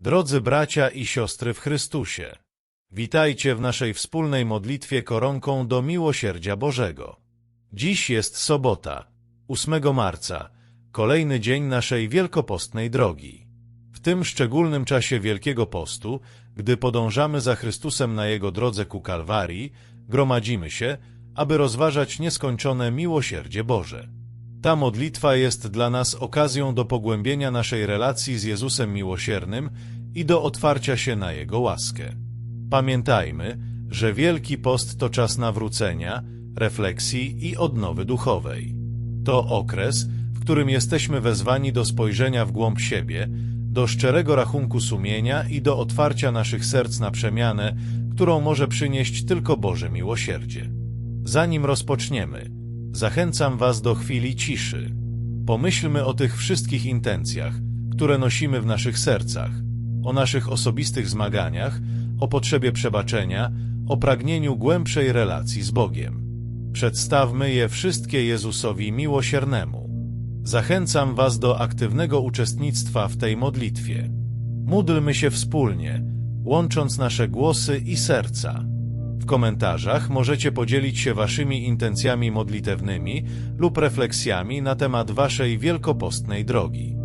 Drodzy bracia i siostry w Chrystusie, witajcie w naszej wspólnej modlitwie koronką do miłosierdzia Bożego. Dziś jest sobota, 8 marca, kolejny dzień naszej wielkopostnej drogi. W tym szczególnym czasie Wielkiego Postu, gdy podążamy za Chrystusem na Jego drodze ku Kalwarii, gromadzimy się, aby rozważać nieskończone miłosierdzie Boże. Ta modlitwa jest dla nas okazją do pogłębienia naszej relacji z Jezusem Miłosiernym i do otwarcia się na Jego łaskę. Pamiętajmy, że Wielki Post to czas nawrócenia, refleksji i odnowy duchowej. To okres, w którym jesteśmy wezwani do spojrzenia w głąb siebie, do szczerego rachunku sumienia i do otwarcia naszych serc na przemianę, którą może przynieść tylko Boże miłosierdzie. Zanim rozpoczniemy, zachęcam Was do chwili ciszy. Pomyślmy o tych wszystkich intencjach, które nosimy w naszych sercach, o naszych osobistych zmaganiach, o potrzebie przebaczenia, o pragnieniu głębszej relacji z Bogiem. Przedstawmy je wszystkie Jezusowi miłosiernemu. Zachęcam Was do aktywnego uczestnictwa w tej modlitwie. Módlmy się wspólnie, łącząc nasze głosy i serca. W komentarzach możecie podzielić się Waszymi intencjami modlitewnymi lub refleksjami na temat Waszej wielkopostnej drogi.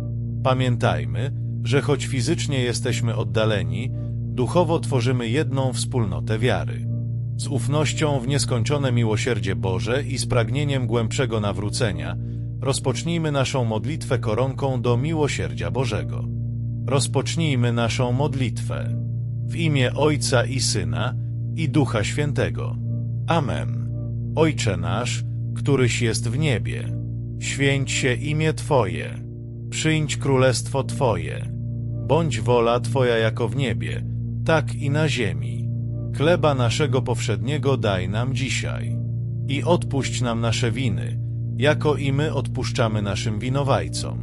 Pamiętajmy, że choć fizycznie jesteśmy oddaleni, duchowo tworzymy jedną wspólnotę wiary. Z ufnością w nieskończone miłosierdzie Boże i z pragnieniem głębszego nawrócenia rozpocznijmy naszą modlitwę koronką do miłosierdzia Bożego. Rozpocznijmy naszą modlitwę. W imię Ojca i Syna i Ducha Świętego. Amen. Ojcze nasz, któryś jest w niebie, święć się imię Twoje, przyjdź królestwo Twoje, bądź wola Twoja jako w niebie, tak i na ziemi. Chleba naszego powszedniego daj nam dzisiaj i odpuść nam nasze winy, jako i my odpuszczamy naszym winowajcom.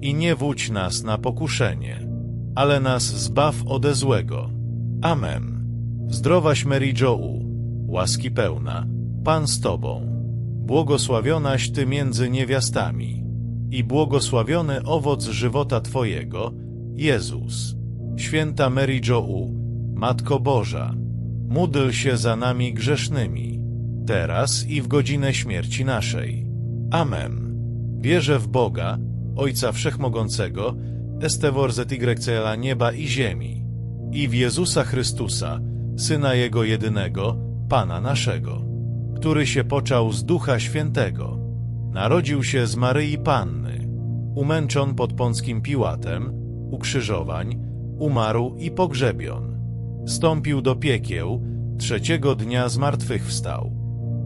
I nie wódź nas na pokuszenie, ale nas zbaw ode złego. Amen. Zdrowaś Mary Jo, łaski pełna, Pan z Tobą. Błogosławionaś Ty między niewiastami i błogosławiony owoc żywota Twojego, Jezus. Święta Mary Jo, Matko Boża, módl się za nami grzesznymi, teraz i w godzinę śmierci naszej. Amen. Wierzę w Boga, Ojca Wszechmogącego, Estevor ZYCLA nieba i ziemi, i w Jezusa Chrystusa, Syna Jego jedynego, Pana naszego, który się począł z Ducha Świętego, narodził się z Maryi Panny, umęczon pod Pąckim Piłatem, ukrzyżowań, umarł i pogrzebion. Stąpił do piekieł, trzeciego dnia zmartwychwstał.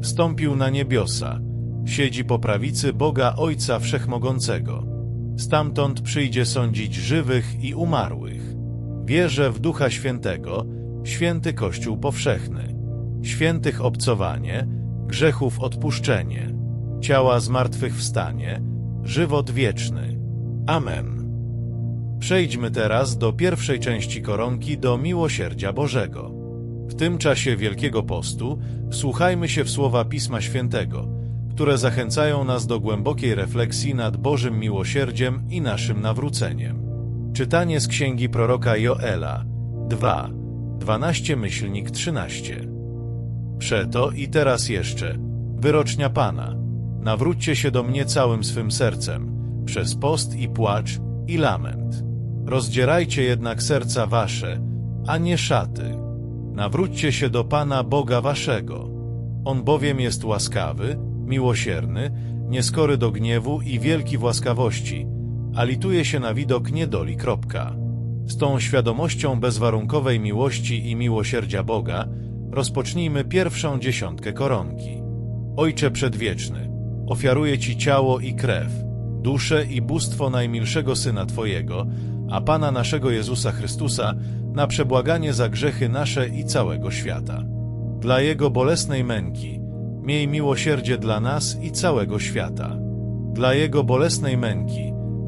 Stąpił na niebiosa, siedzi po prawicy Boga Ojca Wszechmogącego. Stamtąd przyjdzie sądzić żywych i umarłych. Wierzę w Ducha Świętego, święty Kościół powszechny, świętych obcowanie, grzechów odpuszczenie, ciała zmartwychwstanie, żywot wieczny. Amen. Przejdźmy teraz do pierwszej części koronki do miłosierdzia Bożego. W tym czasie Wielkiego Postu wsłuchajmy się w słowa Pisma Świętego, które zachęcają nas do głębokiej refleksji nad Bożym miłosierdziem i naszym nawróceniem. Czytanie z księgi proroka Joela 2, 12 myślnik 13. Przeto i teraz jeszcze, wyrocznia Pana, nawróćcie się do mnie całym swym sercem, przez post i płacz i lament. Rozdzierajcie jednak serca wasze, a nie szaty. Nawróćcie się do Pana Boga waszego. On bowiem jest łaskawy, miłosierny, nieskory do gniewu i wielki w łaskawości, a lituje się na widok niedoli. Kropka. Z tą świadomością bezwarunkowej miłości i miłosierdzia Boga rozpocznijmy pierwszą dziesiątkę koronki. Ojcze Przedwieczny, ofiaruję Ci ciało i krew, duszę i bóstwo najmilszego Syna Twojego, a Pana naszego Jezusa Chrystusa, na przebłaganie za grzechy nasze i całego świata. Dla Jego bolesnej męki, miej miłosierdzie dla nas i całego świata. Dla Jego bolesnej męki,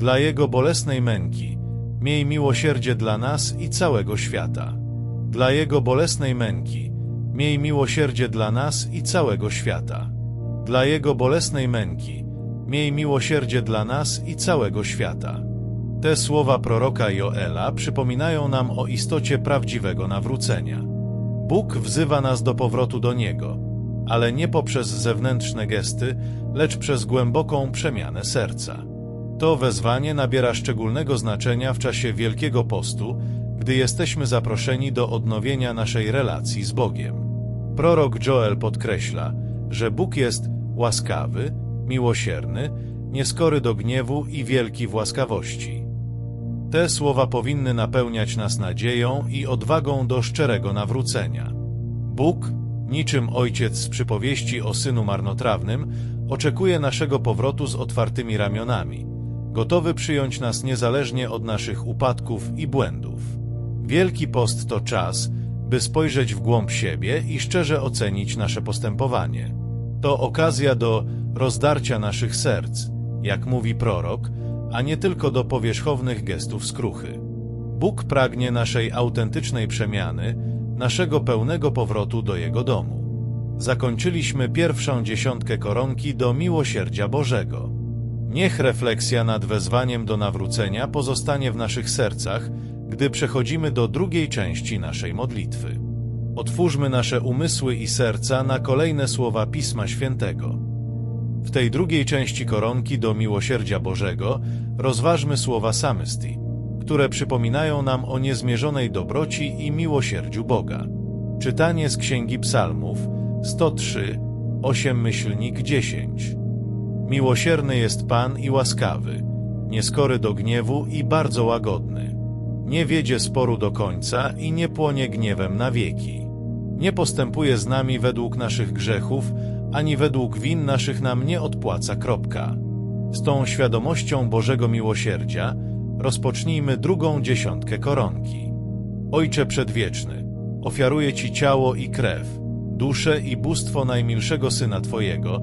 Dla Jego bolesnej męki, miej miłosierdzie dla nas i całego świata. Dla Jego bolesnej męki, miej miłosierdzie dla nas i całego świata. Dla Jego bolesnej męki, miej miłosierdzie dla nas i całego świata. Te słowa proroka Joela przypominają nam o istocie prawdziwego nawrócenia. Bóg wzywa nas do powrotu do Niego, ale nie poprzez zewnętrzne gesty, lecz przez głęboką przemianę serca. To wezwanie nabiera szczególnego znaczenia w czasie Wielkiego Postu, gdy jesteśmy zaproszeni do odnowienia naszej relacji z Bogiem. Prorok Joel podkreśla, że Bóg jest łaskawy, miłosierny, nieskory do gniewu i wielki w łaskawości. Te słowa powinny napełniać nas nadzieją i odwagą do szczerego nawrócenia. Bóg, niczym ojciec z przypowieści o synu marnotrawnym, oczekuje naszego powrotu z otwartymi ramionami, gotowy przyjąć nas niezależnie od naszych upadków i błędów. Wielki Post to czas, by spojrzeć w głąb siebie i szczerze ocenić nasze postępowanie. To okazja do rozdarcia naszych serc, jak mówi prorok, a nie tylko do powierzchownych gestów skruchy. Bóg pragnie naszej autentycznej przemiany, naszego pełnego powrotu do Jego domu. Zakończyliśmy pierwszą dziesiątkę koronki do miłosierdzia Bożego. Niech refleksja nad wezwaniem do nawrócenia pozostanie w naszych sercach, gdy przechodzimy do drugiej części naszej modlitwy. Otwórzmy nasze umysły i serca na kolejne słowa Pisma Świętego. W tej drugiej części koronki do miłosierdzia Bożego rozważmy słowa samystii, które przypominają nam o niezmierzonej dobroci i miłosierdziu Boga. Czytanie z Księgi Psalmów 103, 8 myślnik 10. Miłosierny jest Pan i łaskawy, nieskory do gniewu i bardzo łagodny. Nie wiedzie sporu do końca i nie płonie gniewem na wieki. Nie postępuje z nami według naszych grzechów, ani według win naszych nam nie odpłaca. Kropka. Z tą świadomością Bożego Miłosierdzia rozpocznijmy drugą dziesiątkę koronki. Ojcze Przedwieczny, ofiaruję Ci ciało i krew, duszę i bóstwo najmilszego Syna Twojego,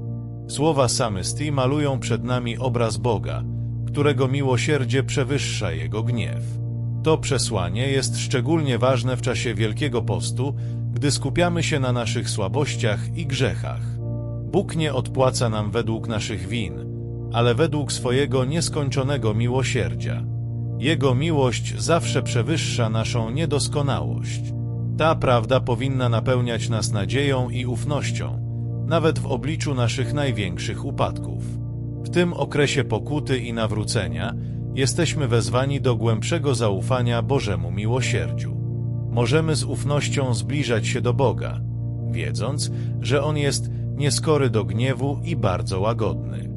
Słowa samystii malują przed nami obraz Boga, którego miłosierdzie przewyższa Jego gniew. To przesłanie jest szczególnie ważne w czasie Wielkiego Postu, gdy skupiamy się na naszych słabościach i grzechach. Bóg nie odpłaca nam według naszych win, ale według swojego nieskończonego miłosierdzia. Jego miłość zawsze przewyższa naszą niedoskonałość. Ta prawda powinna napełniać nas nadzieją i ufnością, nawet w obliczu naszych największych upadków. W tym okresie pokuty i nawrócenia jesteśmy wezwani do głębszego zaufania Bożemu miłosierdziu. Możemy z ufnością zbliżać się do Boga, wiedząc, że On jest nieskory do gniewu i bardzo łagodny.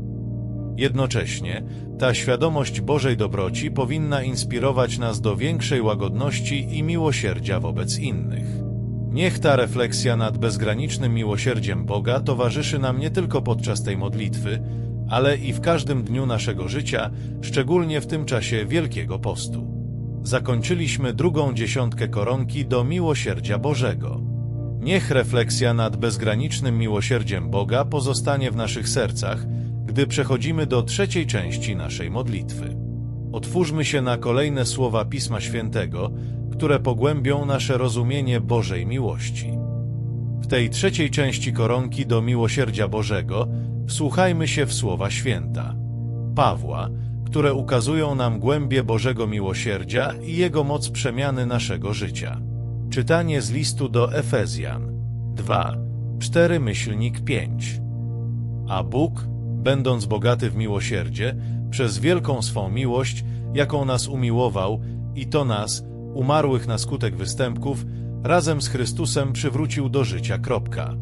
Jednocześnie ta świadomość Bożej dobroci powinna inspirować nas do większej łagodności i miłosierdzia wobec innych. Niech ta refleksja nad bezgranicznym miłosierdziem Boga towarzyszy nam nie tylko podczas tej modlitwy, ale i w każdym dniu naszego życia, szczególnie w tym czasie Wielkiego Postu. Zakończyliśmy drugą dziesiątkę koronki do miłosierdzia Bożego. Niech refleksja nad bezgranicznym miłosierdziem Boga pozostanie w naszych sercach, gdy przechodzimy do trzeciej części naszej modlitwy. Otwórzmy się na kolejne słowa Pisma Świętego, które pogłębią nasze rozumienie Bożej miłości. W tej trzeciej części koronki do miłosierdzia Bożego wsłuchajmy się w słowa święta Pawła, które ukazują nam głębie Bożego miłosierdzia i Jego moc przemiany naszego życia. Czytanie z listu do Efezjan 2, 4 myślnik 5 A Bóg, będąc bogaty w miłosierdzie, przez wielką swą miłość, jaką nas umiłował, i to nas, umarłych na skutek występków, razem z Chrystusem przywrócił do życia. Kropka.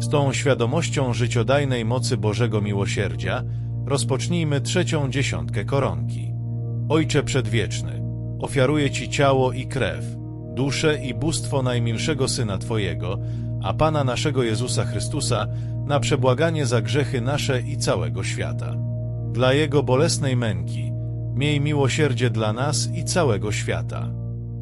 Z tą świadomością życiodajnej mocy Bożego miłosierdzia rozpocznijmy trzecią dziesiątkę koronki. Ojcze Przedwieczny, ofiaruję Ci ciało i krew, duszę i bóstwo najmilszego Syna Twojego, a Pana naszego Jezusa Chrystusa, na przebłaganie za grzechy nasze i całego świata. Dla Jego bolesnej męki, miej miłosierdzie dla nas i całego świata.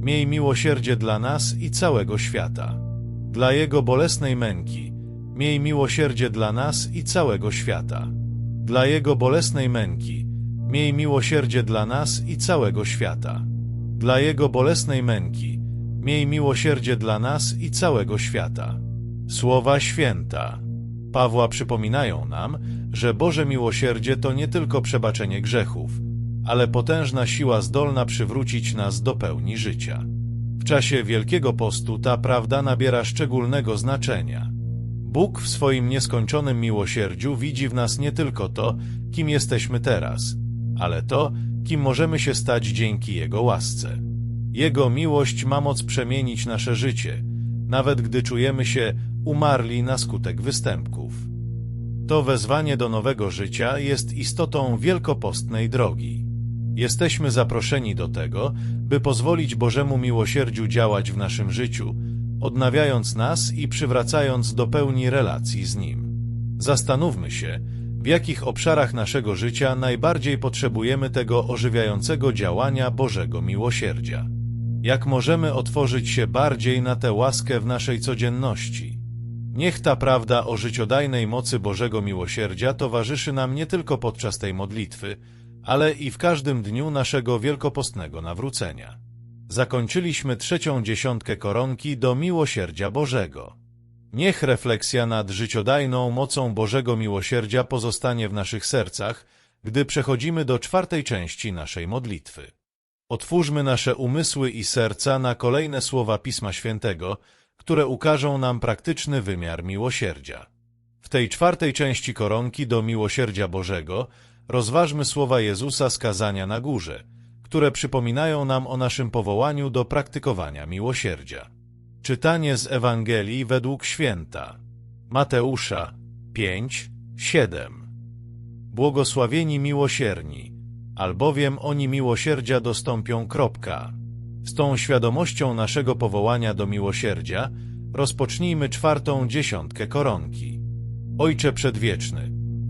miej miłosierdzie dla nas i całego świata. Dla Jego bolesnej męki, miej miłosierdzie dla nas i całego świata. Dla Jego bolesnej męki, miej miłosierdzie dla nas i całego świata. Dla Jego bolesnej męki, miej miłosierdzie dla nas i całego świata. Słowa święta Pawła przypominają nam, że Boże miłosierdzie to nie tylko przebaczenie grzechów, ale potężna siła zdolna przywrócić nas do pełni życia. W czasie Wielkiego Postu ta prawda nabiera szczególnego znaczenia. Bóg w swoim nieskończonym miłosierdziu widzi w nas nie tylko to, kim jesteśmy teraz, ale to, kim możemy się stać dzięki Jego łasce. Jego miłość ma moc przemienić nasze życie, nawet gdy czujemy się umarli na skutek występków. To wezwanie do nowego życia jest istotą wielkopostnej drogi. Jesteśmy zaproszeni do tego, by pozwolić Bożemu miłosierdziu działać w naszym życiu, odnawiając nas i przywracając do pełni relacji z Nim. Zastanówmy się, w jakich obszarach naszego życia najbardziej potrzebujemy tego ożywiającego działania Bożego miłosierdzia. Jak możemy otworzyć się bardziej na tę łaskę w naszej codzienności? Niech ta prawda o życiodajnej mocy Bożego miłosierdzia towarzyszy nam nie tylko podczas tej modlitwy, ale i w każdym dniu naszego wielkopostnego nawrócenia. Zakończyliśmy trzecią dziesiątkę koronki do miłosierdzia Bożego. Niech refleksja nad życiodajną mocą Bożego miłosierdzia pozostanie w naszych sercach, gdy przechodzimy do czwartej części naszej modlitwy. Otwórzmy nasze umysły i serca na kolejne słowa Pisma Świętego, które ukażą nam praktyczny wymiar miłosierdzia. W tej czwartej części koronki do miłosierdzia Bożego rozważmy słowa Jezusa z kazania na górze, które przypominają nam o naszym powołaniu do praktykowania miłosierdzia. Czytanie z Ewangelii według święta Mateusza 5, 7 Błogosławieni miłosierni, albowiem oni miłosierdzia dostąpią. Kropka. Z tą świadomością naszego powołania do miłosierdzia rozpocznijmy czwartą dziesiątkę koronki. Ojcze Przedwieczny,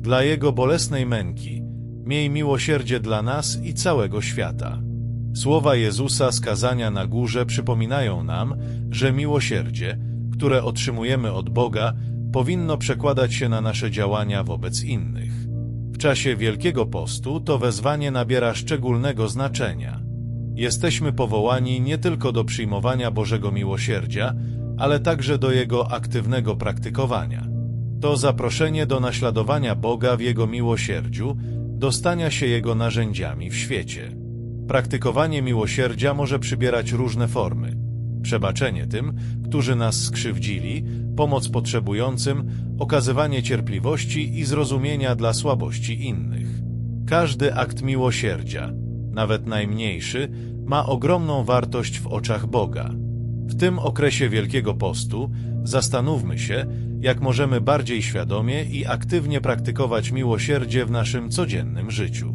Dla Jego bolesnej męki, miej miłosierdzie dla nas i całego świata. Słowa Jezusa z kazania na górze przypominają nam, że miłosierdzie, które otrzymujemy od Boga, powinno przekładać się na nasze działania wobec innych. W czasie Wielkiego Postu to wezwanie nabiera szczególnego znaczenia. Jesteśmy powołani nie tylko do przyjmowania Bożego miłosierdzia, ale także do jego aktywnego praktykowania. To zaproszenie do naśladowania Boga w Jego miłosierdziu, do stania się Jego narzędziami w świecie. Praktykowanie miłosierdzia może przybierać różne formy. Przebaczenie tym, którzy nas skrzywdzili, pomoc potrzebującym, okazywanie cierpliwości i zrozumienia dla słabości innych. Każdy akt miłosierdzia, nawet najmniejszy, ma ogromną wartość w oczach Boga. W tym okresie Wielkiego Postu zastanówmy się, jak możemy bardziej świadomie i aktywnie praktykować miłosierdzie w naszym codziennym życiu.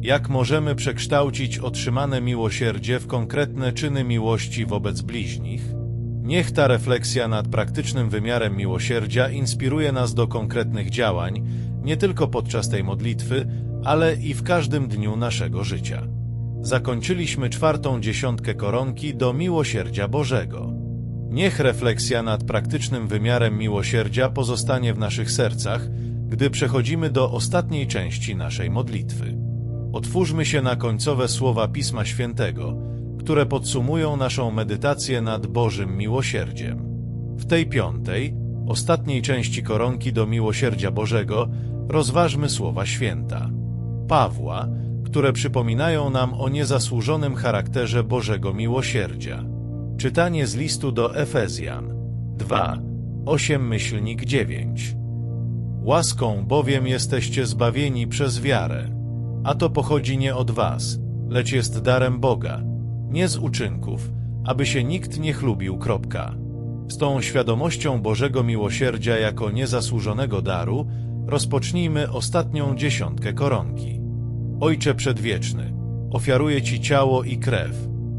Jak możemy przekształcić otrzymane miłosierdzie w konkretne czyny miłości wobec bliźnich? Niech ta refleksja nad praktycznym wymiarem miłosierdzia inspiruje nas do konkretnych działań, nie tylko podczas tej modlitwy, ale i w każdym dniu naszego życia. Zakończyliśmy czwartą dziesiątkę koronki do miłosierdzia Bożego. Niech refleksja nad praktycznym wymiarem miłosierdzia pozostanie w naszych sercach, gdy przechodzimy do ostatniej części naszej modlitwy. Otwórzmy się na końcowe słowa Pisma Świętego, które podsumują naszą medytację nad Bożym miłosierdziem. W tej piątej, ostatniej części koronki do miłosierdzia Bożego, rozważmy słowa święta Pawła, które przypominają nam o niezasłużonym charakterze Bożego miłosierdzia. Czytanie z listu do Efezjan 2, 8 myślnik 9 Łaską bowiem jesteście zbawieni przez wiarę, a to pochodzi nie od was, lecz jest darem Boga, nie z uczynków, aby się nikt nie chlubił. Kropka. Z tą świadomością Bożego miłosierdzia jako niezasłużonego daru rozpocznijmy ostatnią dziesiątkę koronki. Ojcze Przedwieczny, ofiaruję Ci ciało i krew,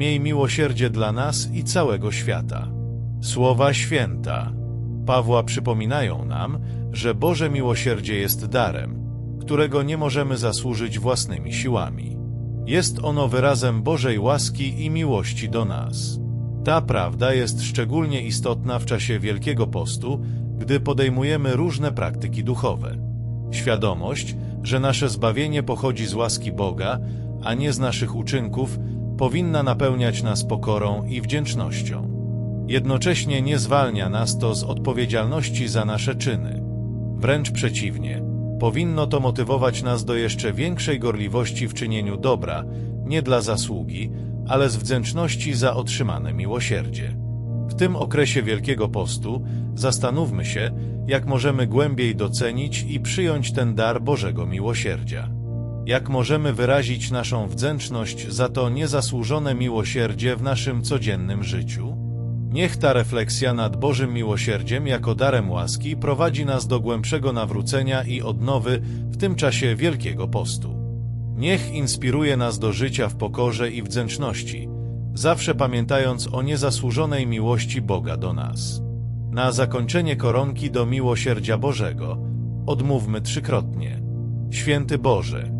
Miej miłosierdzie dla nas i całego świata. Słowa święta Pawła przypominają nam, że Boże miłosierdzie jest darem, którego nie możemy zasłużyć własnymi siłami. Jest ono wyrazem Bożej łaski i miłości do nas. Ta prawda jest szczególnie istotna w czasie Wielkiego Postu, gdy podejmujemy różne praktyki duchowe. Świadomość, że nasze zbawienie pochodzi z łaski Boga, a nie z naszych uczynków, powinna napełniać nas pokorą i wdzięcznością. Jednocześnie nie zwalnia nas to z odpowiedzialności za nasze czyny. Wręcz przeciwnie, powinno to motywować nas do jeszcze większej gorliwości w czynieniu dobra, nie dla zasługi, ale z wdzięczności za otrzymane miłosierdzie. W tym okresie Wielkiego Postu zastanówmy się, jak możemy głębiej docenić i przyjąć ten dar Bożego miłosierdzia. Jak możemy wyrazić naszą wdzięczność za to niezasłużone miłosierdzie w naszym codziennym życiu? Niech ta refleksja nad Bożym miłosierdziem jako darem łaski prowadzi nas do głębszego nawrócenia i odnowy w tym czasie Wielkiego Postu. Niech inspiruje nas do życia w pokorze i wdzięczności, zawsze pamiętając o niezasłużonej miłości Boga do nas. Na zakończenie koronki do miłosierdzia Bożego odmówmy trzykrotnie. Święty Boże,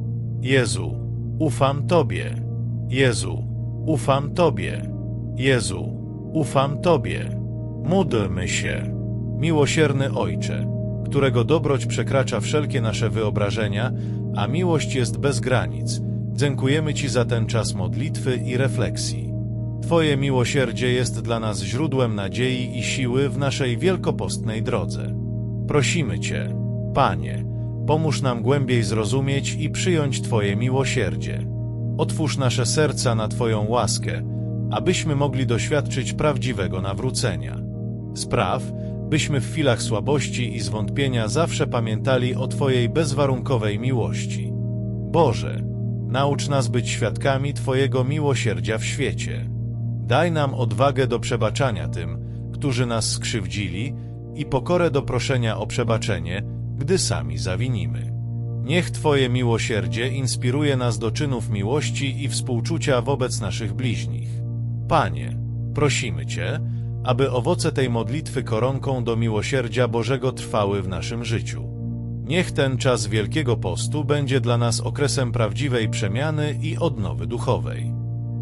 Jezu, ufam Tobie. Jezu, ufam Tobie. Jezu, ufam Tobie. Módlmy się. Miłosierny Ojcze, którego dobroć przekracza wszelkie nasze wyobrażenia, a miłość jest bez granic, dziękujemy Ci za ten czas modlitwy i refleksji. Twoje miłosierdzie jest dla nas źródłem nadziei i siły w naszej wielkopostnej drodze. Prosimy Cię, Panie, pomóż nam głębiej zrozumieć i przyjąć Twoje miłosierdzie. Otwórz nasze serca na Twoją łaskę, abyśmy mogli doświadczyć prawdziwego nawrócenia. Spraw, byśmy w chwilach słabości i zwątpienia zawsze pamiętali o Twojej bezwarunkowej miłości. Boże, naucz nas być świadkami Twojego miłosierdzia w świecie. Daj nam odwagę do przebaczania tym, którzy nas skrzywdzili i pokorę do proszenia o przebaczenie, gdy sami zawinimy. Niech Twoje miłosierdzie inspiruje nas do czynów miłości i współczucia wobec naszych bliźnich. Panie, prosimy Cię, aby owoce tej modlitwy koronką do miłosierdzia Bożego trwały w naszym życiu. Niech ten czas Wielkiego Postu będzie dla nas okresem prawdziwej przemiany i odnowy duchowej.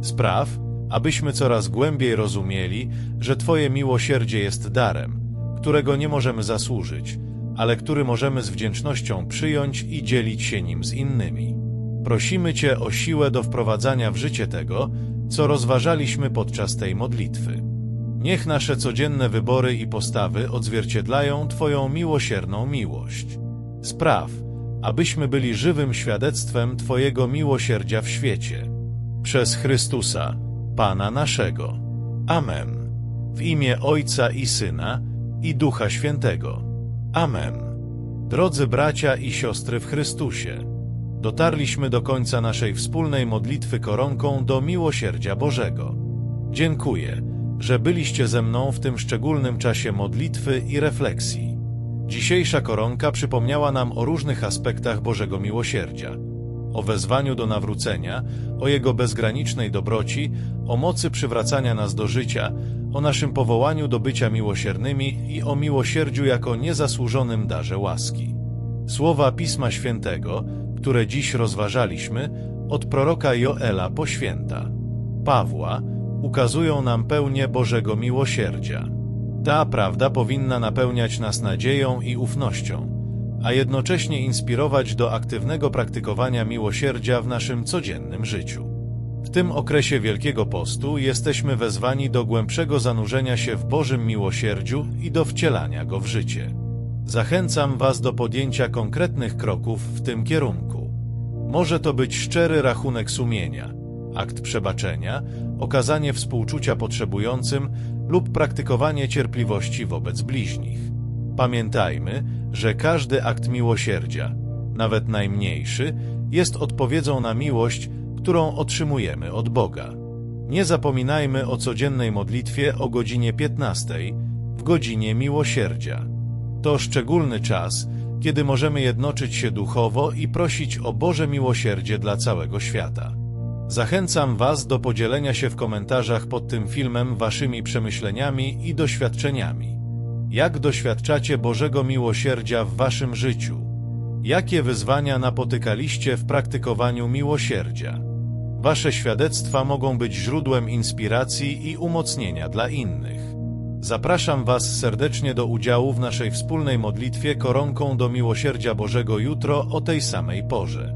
Spraw, abyśmy coraz głębiej rozumieli, że Twoje miłosierdzie jest darem, którego nie możemy zasłużyć, ale który możemy z wdzięcznością przyjąć i dzielić się nim z innymi. Prosimy Cię o siłę do wprowadzania w życie tego, co rozważaliśmy podczas tej modlitwy. Niech nasze codzienne wybory i postawy odzwierciedlają Twoją miłosierną miłość. Spraw, abyśmy byli żywym świadectwem Twojego miłosierdzia w świecie. Przez Chrystusa, Pana naszego. Amen. W imię Ojca i Syna i Ducha Świętego. Amen. Drodzy bracia i siostry w Chrystusie, dotarliśmy do końca naszej wspólnej modlitwy koronką do miłosierdzia Bożego. Dziękuję, że byliście ze mną w tym szczególnym czasie modlitwy i refleksji. Dzisiejsza koronka przypomniała nam o różnych aspektach Bożego miłosierdzia. O wezwaniu do nawrócenia, o Jego bezgranicznej dobroci, o mocy przywracania nas do życia, o naszym powołaniu do bycia miłosiernymi i o miłosierdziu jako niezasłużonym darze łaski. Słowa Pisma Świętego, które dziś rozważaliśmy, od proroka Joela po święta. Pawła, ukazują nam pełnię Bożego miłosierdzia. Ta prawda powinna napełniać nas nadzieją i ufnością, a jednocześnie inspirować do aktywnego praktykowania miłosierdzia w naszym codziennym życiu. W tym okresie Wielkiego Postu jesteśmy wezwani do głębszego zanurzenia się w Bożym miłosierdziu i do wcielania go w życie. Zachęcam Was do podjęcia konkretnych kroków w tym kierunku. Może to być szczery rachunek sumienia, akt przebaczenia, okazanie współczucia potrzebującym lub praktykowanie cierpliwości wobec bliźnich. Pamiętajmy, że każdy akt miłosierdzia, nawet najmniejszy, jest odpowiedzią na miłość, którą otrzymujemy od Boga. Nie zapominajmy o codziennej modlitwie o godzinie 15, w godzinie miłosierdzia. To szczególny czas, kiedy możemy jednoczyć się duchowo i prosić o Boże miłosierdzie dla całego świata. Zachęcam Was do podzielenia się w komentarzach pod tym filmem Waszymi przemyśleniami i doświadczeniami. Jak doświadczacie Bożego miłosierdzia w Waszym życiu? Jakie wyzwania napotykaliście w praktykowaniu miłosierdzia? Wasze świadectwa mogą być źródłem inspiracji i umocnienia dla innych. Zapraszam Was serdecznie do udziału w naszej wspólnej modlitwie koronką do miłosierdzia Bożego jutro o tej samej porze.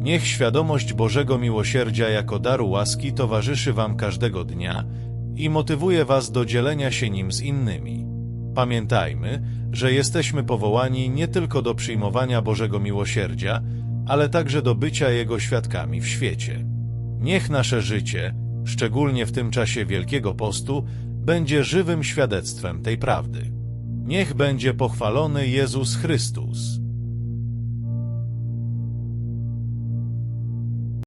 Niech świadomość Bożego miłosierdzia jako daru łaski towarzyszy Wam każdego dnia i motywuje Was do dzielenia się nim z innymi. Pamiętajmy, że jesteśmy powołani nie tylko do przyjmowania Bożego miłosierdzia, ale także do bycia Jego świadkami w świecie. Niech nasze życie, szczególnie w tym czasie Wielkiego Postu, będzie żywym świadectwem tej prawdy. Niech będzie pochwalony Jezus Chrystus.